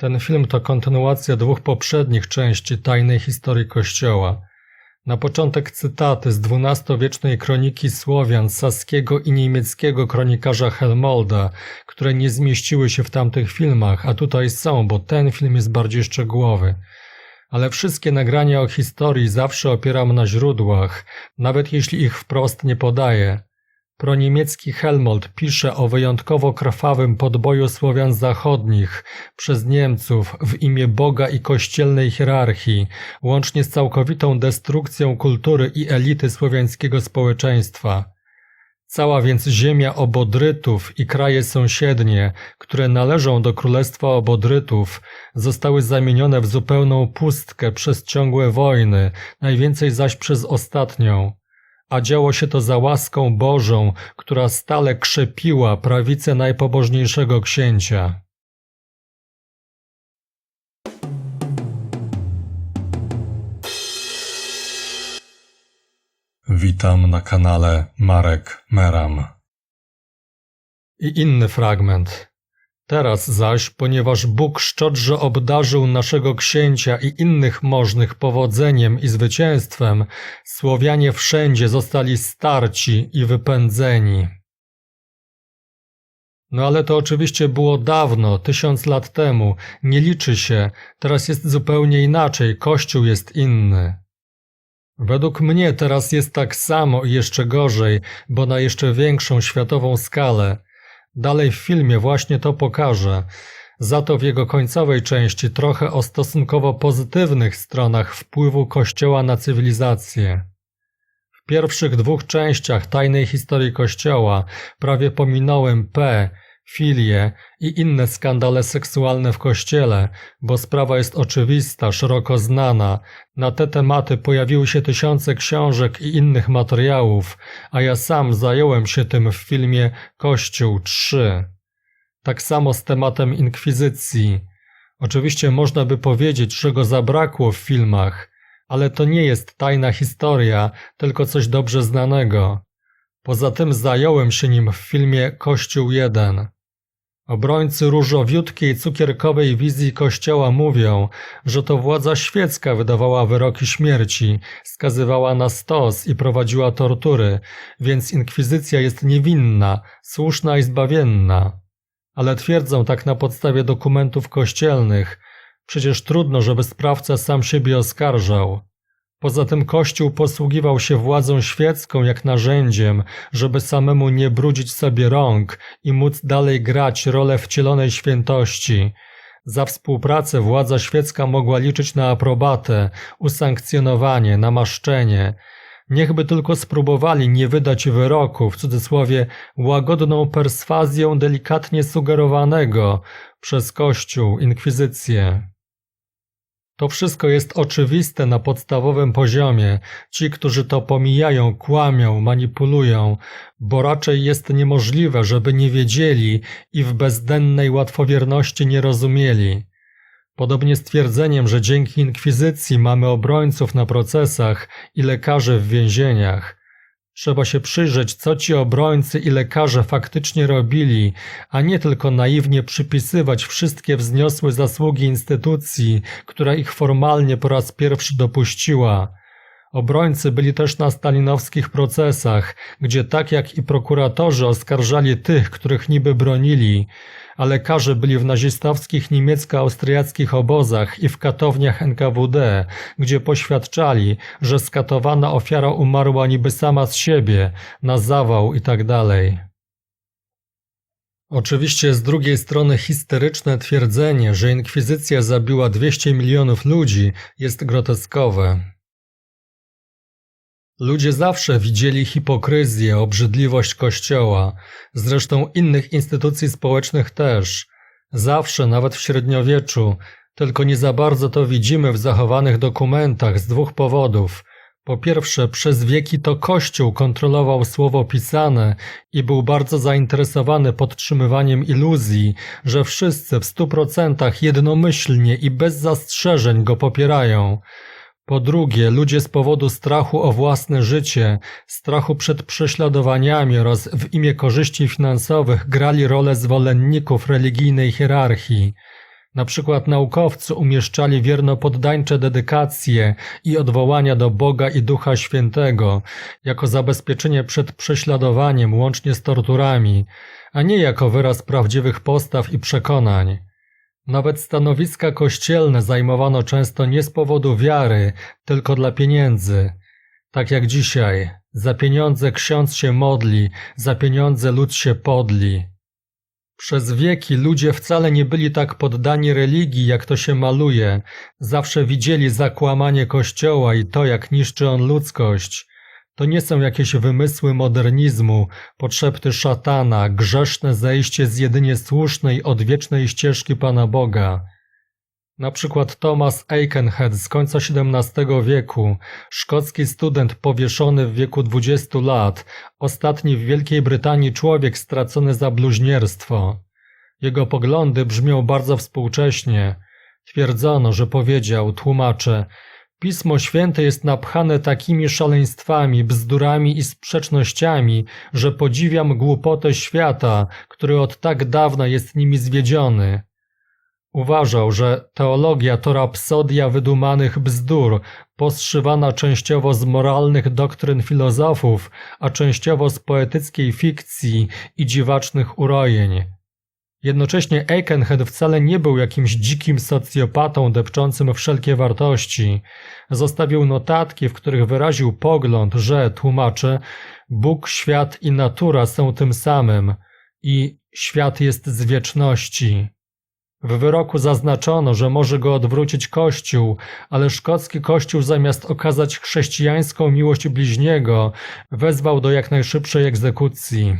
Ten film to kontynuacja dwóch poprzednich części tajnej historii Kościoła. Na początek cytaty z XII-wiecznej kroniki Słowian saskiego i niemieckiego kronikarza Helmolda, które nie zmieściły się w tamtych filmach, a tutaj są, bo ten film jest bardziej szczegółowy. Ale wszystkie nagrania o historii zawsze opieram na źródłach, nawet jeśli ich wprost nie podaję. Proniemiecki Helmold pisze o wyjątkowo krwawym podboju Słowian zachodnich przez Niemców w imię Boga i kościelnej hierarchii, łącznie z całkowitą destrukcją kultury i elity słowiańskiego społeczeństwa. Cała więc ziemia Obodrytów i kraje sąsiednie, które należą do Królestwa Obodrytów, zostały zamienione w zupełną pustkę przez ciągłe wojny, najwięcej zaś przez ostatnią a działo się to za łaską Bożą, która stale krzepiła prawicę najpobożniejszego księcia. Witam na kanale Marek Meram. I inny fragment. Teraz zaś, ponieważ Bóg szczodrze obdarzył naszego księcia i innych możnych powodzeniem i zwycięstwem, Słowianie wszędzie zostali starci i wypędzeni. No ale to oczywiście było dawno, tysiąc lat temu, nie liczy się, teraz jest zupełnie inaczej, Kościół jest inny. Według mnie teraz jest tak samo i jeszcze gorzej, bo na jeszcze większą światową skalę – Dalej w filmie właśnie to pokażę. Za to w jego końcowej części trochę o stosunkowo pozytywnych stronach wpływu Kościoła na cywilizację. W pierwszych dwóch częściach tajnej historii Kościoła prawie pominąłem P, filie i inne skandale seksualne w kościele, bo sprawa jest oczywista, szeroko znana. Na te tematy pojawiły się tysiące książek i innych materiałów, a ja sam zająłem się tym w filmie Kościół 3. Tak samo z tematem inkwizycji. Oczywiście można by powiedzieć, że go zabrakło w filmach, ale to nie jest tajna historia, tylko coś dobrze znanego. Poza tym zająłem się nim w filmie Kościół 1. Obrońcy różowiutkiej cukierkowej wizji Kościoła mówią, że to władza świecka wydawała wyroki śmierci, skazywała na stos i prowadziła tortury, więc inkwizycja jest niewinna, słuszna i zbawienna. Ale twierdzą tak na podstawie dokumentów kościelnych, przecież trudno, żeby sprawca sam siebie oskarżał. Poza tym Kościół posługiwał się władzą świecką jak narzędziem, żeby samemu nie brudzić sobie rąk i móc dalej grać rolę wcielonej świętości. Za współpracę władza świecka mogła liczyć na aprobatę, usankcjonowanie, namaszczenie. Niechby tylko spróbowali nie wydać wyroku, w cudzysłowie łagodną perswazją delikatnie sugerowanego przez Kościół, inkwizycję. To wszystko jest oczywiste na podstawowym poziomie. Ci, którzy to pomijają, kłamią, manipulują, bo raczej jest niemożliwe, żeby nie wiedzieli i w bezdennej łatwowierności nie rozumieli. Podobnie z twierdzeniem, że dzięki inkwizycji mamy obrońców na procesach i lekarzy w więzieniach. Trzeba się przyjrzeć, co ci obrońcy i lekarze faktycznie robili, a nie tylko naiwnie przypisywać wszystkie wzniosłe zasługi instytucji, która ich formalnie po raz pierwszy dopuściła. Obrońcy byli też na stalinowskich procesach, gdzie tak jak i prokuratorzy oskarżali tych, których niby bronili, a lekarze byli w nazistowskich niemiecko-austriackich obozach i w katowniach NKWD, gdzie poświadczali, że skatowana ofiara umarła niby sama z siebie, na zawał itd. Tak Oczywiście z drugiej strony histeryczne twierdzenie, że inkwizycja zabiła 200 milionów ludzi jest groteskowe. Ludzie zawsze widzieli hipokryzję, obrzydliwość Kościoła, zresztą innych instytucji społecznych też. Zawsze, nawet w średniowieczu, tylko nie za bardzo to widzimy w zachowanych dokumentach z dwóch powodów. Po pierwsze, przez wieki to Kościół kontrolował słowo pisane i był bardzo zainteresowany podtrzymywaniem iluzji, że wszyscy w stu procentach jednomyślnie i bez zastrzeżeń go popierają. Po drugie, ludzie z powodu strachu o własne życie, strachu przed prześladowaniami oraz w imię korzyści finansowych grali rolę zwolenników religijnej hierarchii. Na przykład naukowcy umieszczali wiernopoddańcze dedykacje i odwołania do Boga i Ducha Świętego jako zabezpieczenie przed prześladowaniem łącznie z torturami, a nie jako wyraz prawdziwych postaw i przekonań. Nawet stanowiska kościelne zajmowano często nie z powodu wiary, tylko dla pieniędzy. Tak jak dzisiaj, za pieniądze ksiądz się modli, za pieniądze lud się podli. Przez wieki ludzie wcale nie byli tak poddani religii, jak to się maluje. Zawsze widzieli zakłamanie Kościoła i to, jak niszczy on ludzkość. To nie są jakieś wymysły modernizmu, potrzepty szatana, grzeszne zejście z jedynie słusznej, odwiecznej ścieżki Pana Boga. Na przykład Thomas Aikenhead z końca XVII wieku, szkocki student powieszony w wieku 20 lat, ostatni w Wielkiej Brytanii człowiek stracony za bluźnierstwo. Jego poglądy brzmią bardzo współcześnie. Twierdzono, że powiedział, tłumaczę, Pismo Święte jest napchane takimi szaleństwami, bzdurami i sprzecznościami, że podziwiam głupotę świata, który od tak dawna jest nimi zwiedziony. Uważał, że teologia to rapsodia wydumanych bzdur, poszywana częściowo z moralnych doktryn filozofów, a częściowo z poetyckiej fikcji i dziwacznych urojeń. Jednocześnie Aikenhead wcale nie był jakimś dzikim socjopatą depczącym wszelkie wartości. Zostawił notatki, w których wyraził pogląd, że, tłumaczy, Bóg, świat i natura są tym samym i świat jest z wieczności. W wyroku zaznaczono, że może go odwrócić Kościół, ale szkocki Kościół zamiast okazać chrześcijańską miłość bliźniego, wezwał do jak najszybszej egzekucji.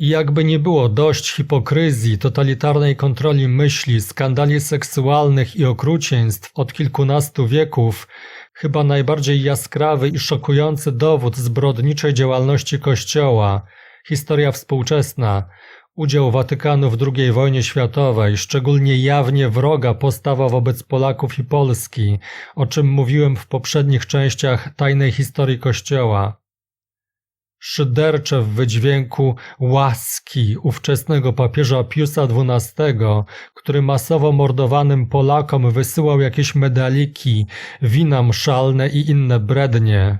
I jakby nie było dość hipokryzji, totalitarnej kontroli myśli, skandali seksualnych i okrucieństw od kilkunastu wieków, chyba najbardziej jaskrawy i szokujący dowód zbrodniczej działalności Kościoła, historia współczesna, udział Watykanu w II wojnie światowej, szczególnie jawnie wroga postawa wobec Polaków i Polski, o czym mówiłem w poprzednich częściach tajnej historii Kościoła szydercze w wydźwięku łaski ówczesnego papieża Piusa XII, który masowo mordowanym Polakom wysyłał jakieś medaliki, wina mszalne i inne brednie.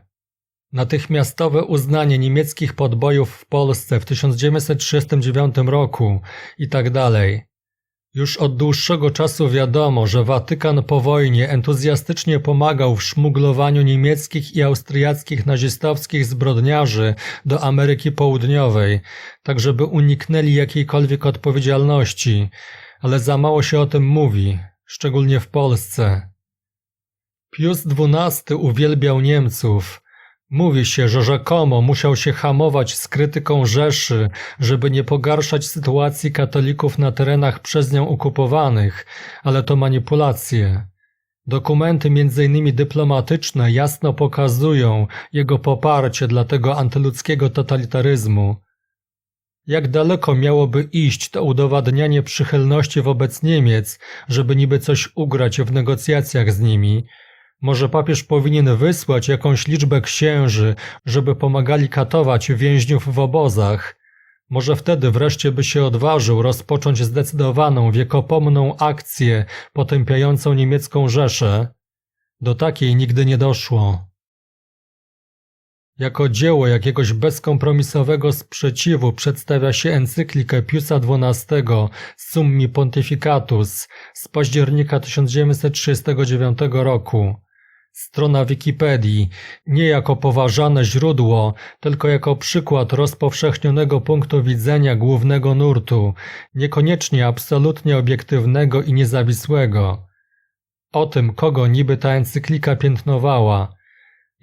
Natychmiastowe uznanie niemieckich podbojów w Polsce w 1939 roku i tak dalej. Już od dłuższego czasu wiadomo, że Watykan po wojnie entuzjastycznie pomagał w szmuglowaniu niemieckich i austriackich nazistowskich zbrodniarzy do Ameryki Południowej, tak żeby uniknęli jakiejkolwiek odpowiedzialności, ale za mało się o tym mówi, szczególnie w Polsce. Pius XII uwielbiał Niemców – Mówi się, że rzekomo musiał się hamować z krytyką Rzeszy, żeby nie pogarszać sytuacji katolików na terenach przez nią okupowanych, ale to manipulacje. Dokumenty innymi dyplomatyczne jasno pokazują jego poparcie dla tego antyludzkiego totalitaryzmu. Jak daleko miałoby iść to udowadnianie przychylności wobec Niemiec, żeby niby coś ugrać w negocjacjach z nimi – może papież powinien wysłać jakąś liczbę księży, żeby pomagali katować więźniów w obozach. Może wtedy wreszcie by się odważył rozpocząć zdecydowaną, wiekopomną akcję potępiającą niemiecką Rzeszę. Do takiej nigdy nie doszło. Jako dzieło jakiegoś bezkompromisowego sprzeciwu przedstawia się encyklikę Piusa XII Summi Pontificatus z października 1939 roku. Strona Wikipedii nie jako poważane źródło, tylko jako przykład rozpowszechnionego punktu widzenia głównego nurtu, niekoniecznie absolutnie obiektywnego i niezawisłego. O tym, kogo niby ta encyklika piętnowała.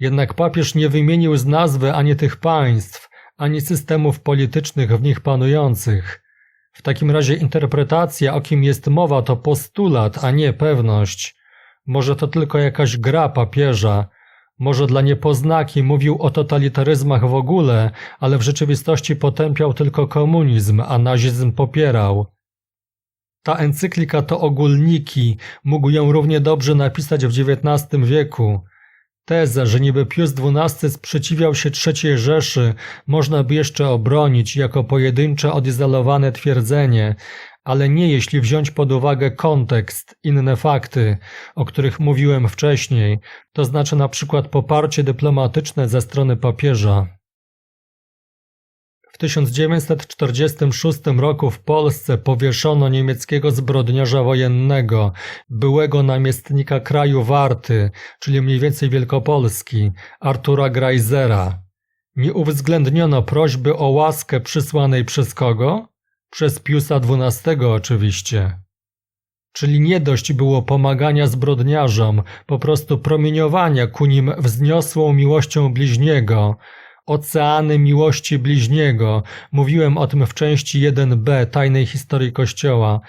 Jednak papież nie wymienił z nazwy ani tych państw, ani systemów politycznych w nich panujących. W takim razie interpretacja, o kim jest mowa, to postulat, a nie pewność. Może to tylko jakaś gra papieża, może dla niepoznaki mówił o totalitaryzmach w ogóle, ale w rzeczywistości potępiał tylko komunizm, a nazizm popierał. Ta encyklika to ogólniki, mógł ją równie dobrze napisać w XIX wieku. Tezę, że niby Pius XII sprzeciwiał się III Rzeszy, można by jeszcze obronić jako pojedyncze odizolowane twierdzenie, ale nie jeśli wziąć pod uwagę kontekst, inne fakty, o których mówiłem wcześniej, to znaczy na przykład poparcie dyplomatyczne ze strony papieża. W 1946 roku w Polsce powieszono niemieckiego zbrodniarza wojennego, byłego namiestnika kraju Warty, czyli mniej więcej Wielkopolski, Artura Greisera. Nie uwzględniono prośby o łaskę przysłanej przez kogo? Przez Piusa XII oczywiście. Czyli nie dość było pomagania zbrodniarzom, po prostu promieniowania ku nim wzniosłą miłością bliźniego, oceany miłości bliźniego. Mówiłem o tym w części 1b tajnej historii Kościoła.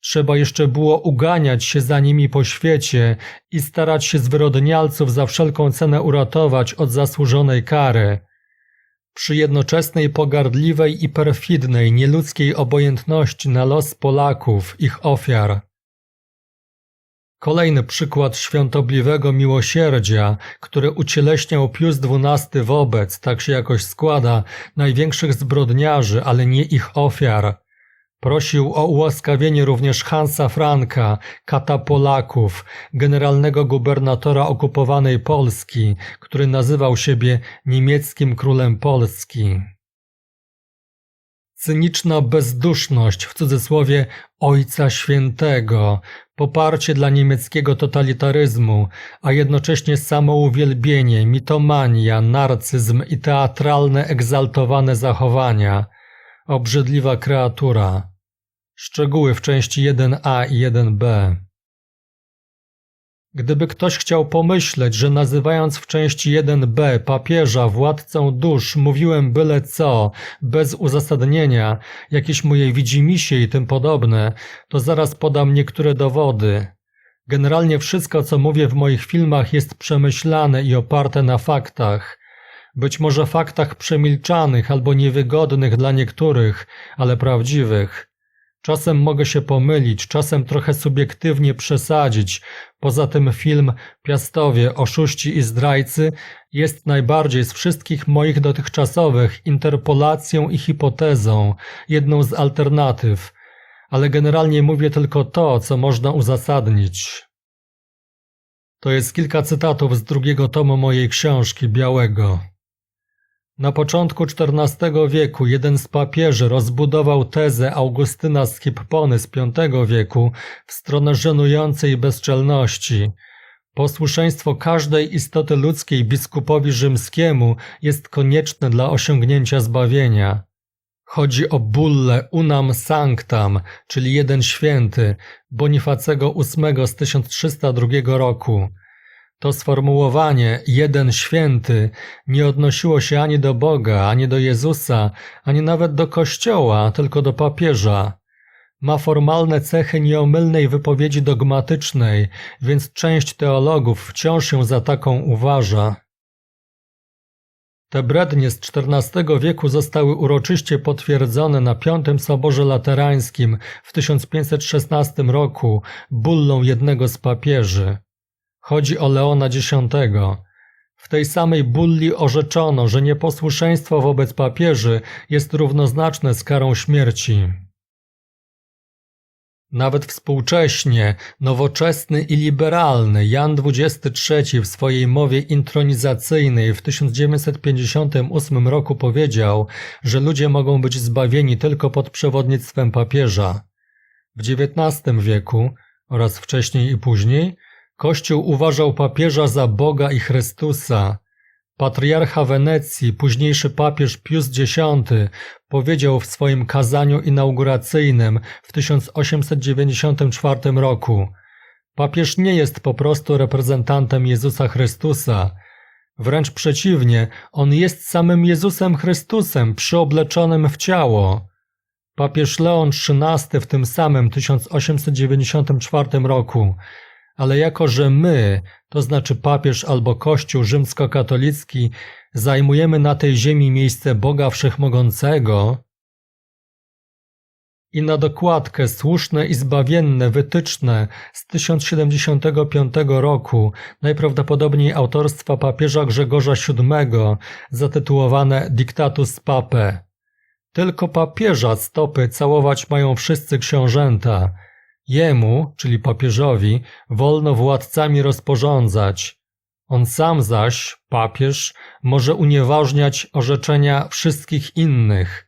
Trzeba jeszcze było uganiać się za nimi po świecie i starać się zwyrodnialców za wszelką cenę uratować od zasłużonej kary. Przy jednoczesnej pogardliwej i perfidnej, nieludzkiej obojętności na los Polaków, ich ofiar. Kolejny przykład świątobliwego miłosierdzia, które ucieleśniał Pius XII wobec, tak się jakoś składa, największych zbrodniarzy, ale nie ich ofiar. Prosił o ułaskawienie również Hansa Franka, kata Polaków, generalnego gubernatora okupowanej Polski, który nazywał siebie niemieckim królem Polski. Cyniczna bezduszność, w cudzysłowie Ojca Świętego, poparcie dla niemieckiego totalitaryzmu, a jednocześnie samouwielbienie, mitomania, narcyzm i teatralne, egzaltowane zachowania. Obrzydliwa kreatura. Szczegóły w części 1a i 1b. Gdyby ktoś chciał pomyśleć, że nazywając w części 1b papieża władcą dusz mówiłem byle co, bez uzasadnienia, jakieś moje widzimisię i tym podobne, to zaraz podam niektóre dowody. Generalnie wszystko, co mówię w moich filmach jest przemyślane i oparte na faktach. Być może faktach przemilczanych albo niewygodnych dla niektórych, ale prawdziwych. Czasem mogę się pomylić, czasem trochę subiektywnie przesadzić. Poza tym film Piastowie, oszuści i zdrajcy jest najbardziej z wszystkich moich dotychczasowych interpolacją i hipotezą, jedną z alternatyw, ale generalnie mówię tylko to, co można uzasadnić. To jest kilka cytatów z drugiego tomu mojej książki Białego. Na początku XIV wieku jeden z papieży rozbudował tezę Augustyna z Hippony z V wieku w stronę żenującej bezczelności. Posłuszeństwo każdej istoty ludzkiej biskupowi rzymskiemu jest konieczne dla osiągnięcia zbawienia. Chodzi o bullę unam sanctam, czyli jeden święty, Bonifacego VIII z 1302 roku. To sformułowanie jeden święty nie odnosiło się ani do Boga, ani do Jezusa, ani nawet do Kościoła, tylko do papieża. Ma formalne cechy nieomylnej wypowiedzi dogmatycznej, więc część teologów wciąż ją za taką uważa. Te brednie z XIV wieku zostały uroczyście potwierdzone na Piątym Soborze Laterańskim w 1516 roku bullą jednego z papieży. Chodzi o Leona X. W tej samej bulli orzeczono, że nieposłuszeństwo wobec papieży jest równoznaczne z karą śmierci. Nawet współcześnie, nowoczesny i liberalny Jan XXIII w swojej mowie intronizacyjnej w 1958 roku powiedział, że ludzie mogą być zbawieni tylko pod przewodnictwem papieża. W XIX wieku oraz wcześniej i później Kościół uważał papieża za Boga i Chrystusa. Patriarcha Wenecji, późniejszy papież Pius X, powiedział w swoim kazaniu inauguracyjnym w 1894 roku: Papież nie jest po prostu reprezentantem Jezusa Chrystusa. Wręcz przeciwnie, on jest samym Jezusem Chrystusem przyobleczonym w ciało. Papież Leon XIII w tym samym 1894 roku ale jako że my, to znaczy papież albo Kościół rzymskokatolicki, zajmujemy na tej ziemi miejsce Boga Wszechmogącego, i na dokładkę słuszne i zbawienne wytyczne z 1075 roku, najprawdopodobniej autorstwa papieża Grzegorza VII, zatytułowane Dictatus Pape. Tylko papieża stopy całować mają wszyscy książęta. Jemu, czyli papieżowi, wolno władcami rozporządzać. On sam zaś, papież, może unieważniać orzeczenia wszystkich innych.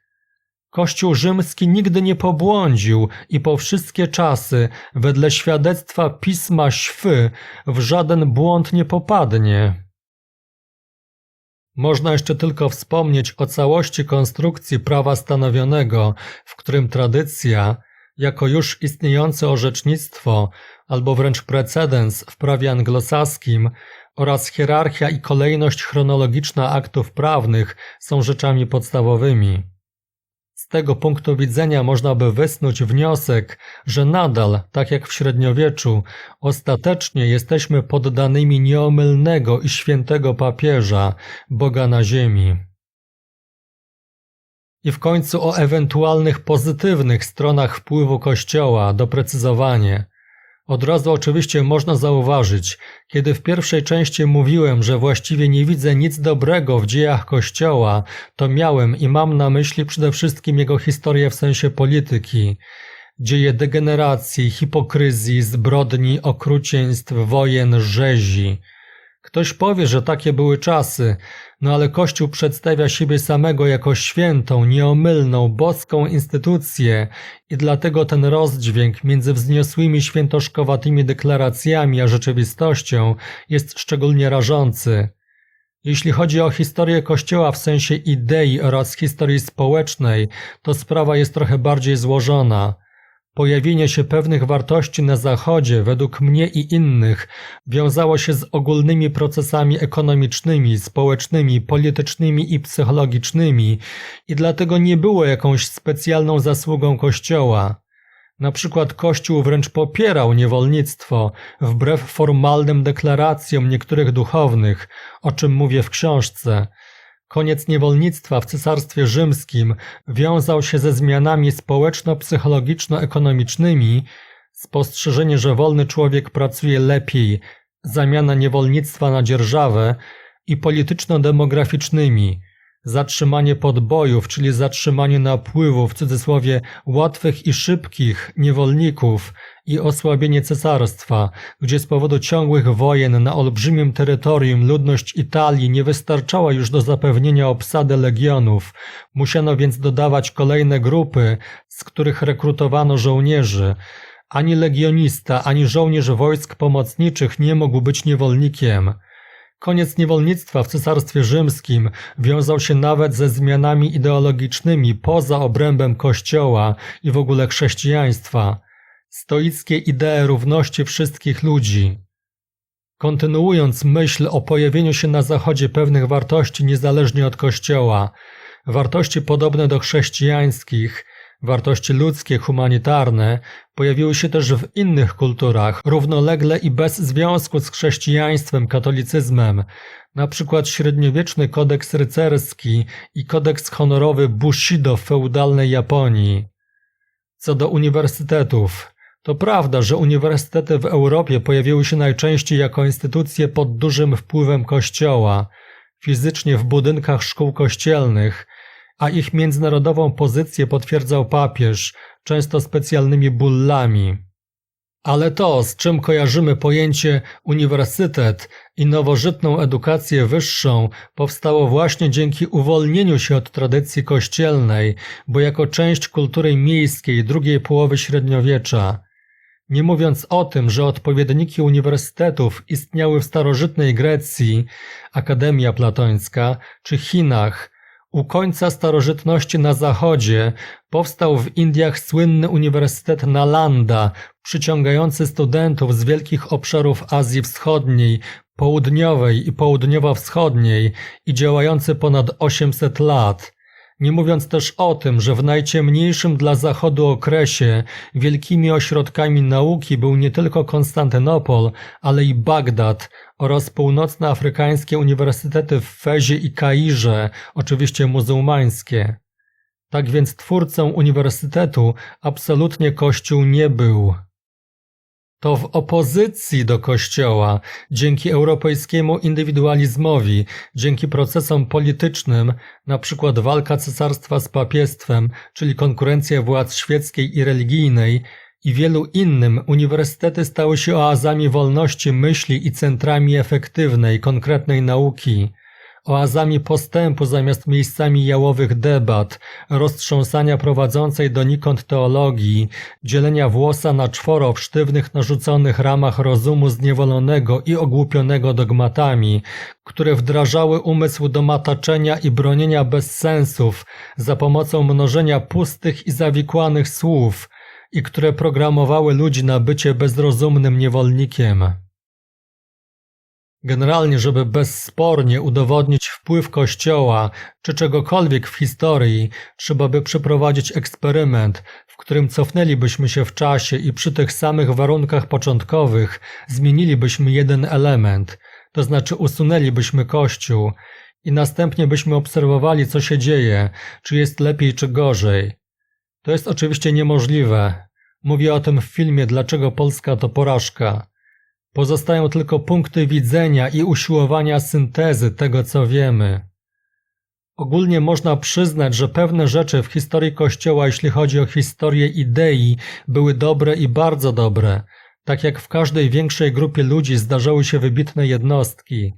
Kościół rzymski nigdy nie pobłądził i po wszystkie czasy, wedle świadectwa pisma Śwy, w żaden błąd nie popadnie. Można jeszcze tylko wspomnieć o całości konstrukcji prawa stanowionego, w którym tradycja, jako już istniejące orzecznictwo, albo wręcz precedens w prawie anglosaskim oraz hierarchia i kolejność chronologiczna aktów prawnych są rzeczami podstawowymi. Z tego punktu widzenia można by wysnuć wniosek, że nadal, tak jak w średniowieczu, ostatecznie jesteśmy poddanymi nieomylnego i świętego papieża, Boga na ziemi. I w końcu o ewentualnych pozytywnych stronach wpływu Kościoła doprecyzowanie. Od razu oczywiście można zauważyć, kiedy w pierwszej części mówiłem, że właściwie nie widzę nic dobrego w dziejach Kościoła, to miałem i mam na myśli przede wszystkim jego historię w sensie polityki. Dzieje degeneracji, hipokryzji, zbrodni, okrucieństw, wojen, rzezi. Ktoś powie, że takie były czasy, no ale Kościół przedstawia siebie samego jako świętą, nieomylną, boską instytucję i dlatego ten rozdźwięk między wzniosłymi świętoszkowatymi deklaracjami a rzeczywistością jest szczególnie rażący. Jeśli chodzi o historię Kościoła w sensie idei oraz historii społecznej, to sprawa jest trochę bardziej złożona. Pojawienie się pewnych wartości na Zachodzie, według mnie i innych, wiązało się z ogólnymi procesami ekonomicznymi, społecznymi, politycznymi i psychologicznymi i dlatego nie było jakąś specjalną zasługą Kościoła. Na przykład Kościół wręcz popierał niewolnictwo, wbrew formalnym deklaracjom niektórych duchownych, o czym mówię w książce – Koniec niewolnictwa w Cesarstwie Rzymskim wiązał się ze zmianami społeczno-psychologiczno-ekonomicznymi, spostrzeżenie, że wolny człowiek pracuje lepiej, zamiana niewolnictwa na dzierżawę i polityczno-demograficznymi, zatrzymanie podbojów, czyli zatrzymanie napływów w cudzysłowie łatwych i szybkich niewolników i osłabienie cesarstwa, gdzie z powodu ciągłych wojen na olbrzymim terytorium ludność Italii nie wystarczała już do zapewnienia obsady legionów, musiano więc dodawać kolejne grupy, z których rekrutowano żołnierzy. Ani legionista, ani żołnierz wojsk pomocniczych nie mógł być niewolnikiem. Koniec niewolnictwa w Cesarstwie Rzymskim wiązał się nawet ze zmianami ideologicznymi poza obrębem Kościoła i w ogóle chrześcijaństwa. Stoickie idee równości wszystkich ludzi. Kontynuując myśl o pojawieniu się na Zachodzie pewnych wartości niezależnie od Kościoła, wartości podobne do chrześcijańskich, Wartości ludzkie, humanitarne pojawiły się też w innych kulturach, równolegle i bez związku z chrześcijaństwem, katolicyzmem, na przykład średniowieczny kodeks rycerski i kodeks honorowy Bushido w feudalnej Japonii. Co do uniwersytetów, to prawda, że uniwersytety w Europie pojawiły się najczęściej jako instytucje pod dużym wpływem kościoła, fizycznie w budynkach szkół kościelnych, a ich międzynarodową pozycję potwierdzał papież, często specjalnymi bullami. Ale to, z czym kojarzymy pojęcie uniwersytet i nowożytną edukację wyższą, powstało właśnie dzięki uwolnieniu się od tradycji kościelnej, bo jako część kultury miejskiej drugiej połowy średniowiecza. Nie mówiąc o tym, że odpowiedniki uniwersytetów istniały w starożytnej Grecji, Akademia Platońska, czy Chinach, u końca starożytności na zachodzie powstał w Indiach słynny Uniwersytet Nalanda, przyciągający studentów z wielkich obszarów Azji Wschodniej, Południowej i Południowo-Wschodniej i działający ponad 800 lat. Nie mówiąc też o tym, że w najciemniejszym dla Zachodu okresie wielkimi ośrodkami nauki był nie tylko Konstantynopol, ale i Bagdad oraz północnoafrykańskie uniwersytety w Fezie i Kairze, oczywiście muzułmańskie. Tak więc twórcą uniwersytetu absolutnie Kościół nie był. To w opozycji do Kościoła, dzięki europejskiemu indywidualizmowi, dzięki procesom politycznym, na przykład walka cesarstwa z papiestwem, czyli konkurencja władz świeckiej i religijnej, i wielu innym uniwersytety stały się oazami wolności myśli i centrami efektywnej, konkretnej nauki oazami postępu zamiast miejscami jałowych debat, roztrząsania prowadzącej donikąd teologii, dzielenia włosa na czworo w sztywnych narzuconych ramach rozumu zniewolonego i ogłupionego dogmatami, które wdrażały umysł do mataczenia i bronienia bezsensów za pomocą mnożenia pustych i zawikłanych słów i które programowały ludzi na bycie bezrozumnym niewolnikiem. Generalnie, żeby bezspornie udowodnić wpływ Kościoła czy czegokolwiek w historii, trzeba by przeprowadzić eksperyment, w którym cofnęlibyśmy się w czasie i przy tych samych warunkach początkowych zmienilibyśmy jeden element, to znaczy usunęlibyśmy Kościół i następnie byśmy obserwowali, co się dzieje, czy jest lepiej, czy gorzej. To jest oczywiście niemożliwe. Mówię o tym w filmie Dlaczego Polska to porażka. Pozostają tylko punkty widzenia i usiłowania syntezy tego, co wiemy. Ogólnie można przyznać, że pewne rzeczy w historii Kościoła, jeśli chodzi o historię idei, były dobre i bardzo dobre, tak jak w każdej większej grupie ludzi zdarzały się wybitne jednostki.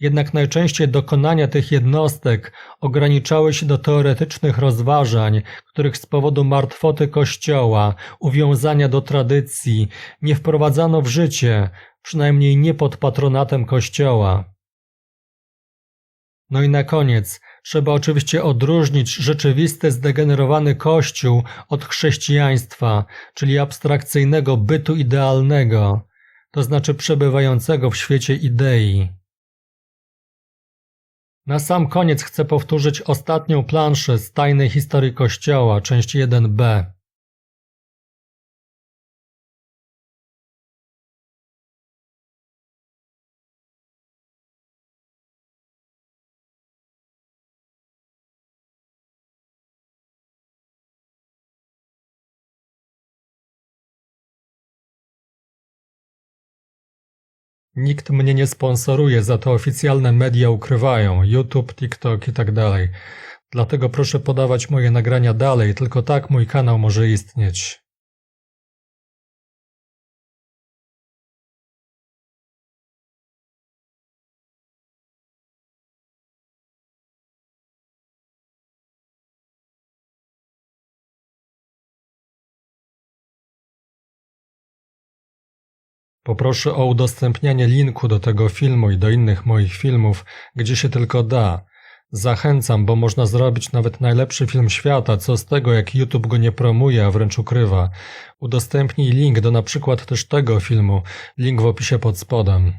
Jednak najczęściej dokonania tych jednostek ograniczały się do teoretycznych rozważań, których z powodu martwoty Kościoła, uwiązania do tradycji, nie wprowadzano w życie, przynajmniej nie pod patronatem Kościoła. No i na koniec, trzeba oczywiście odróżnić rzeczywisty zdegenerowany Kościół od chrześcijaństwa, czyli abstrakcyjnego bytu idealnego, to znaczy przebywającego w świecie idei. Na sam koniec chcę powtórzyć ostatnią planszę z Tajnej Historii Kościoła, część 1b. Nikt mnie nie sponsoruje, za to oficjalne media ukrywają, YouTube, TikTok i tak dalej. Dlatego proszę podawać moje nagrania dalej, tylko tak mój kanał może istnieć. Poproszę o udostępnianie linku do tego filmu i do innych moich filmów, gdzie się tylko da. Zachęcam, bo można zrobić nawet najlepszy film świata, co z tego jak YouTube go nie promuje, a wręcz ukrywa. Udostępnij link do na przykład też tego filmu, link w opisie pod spodem.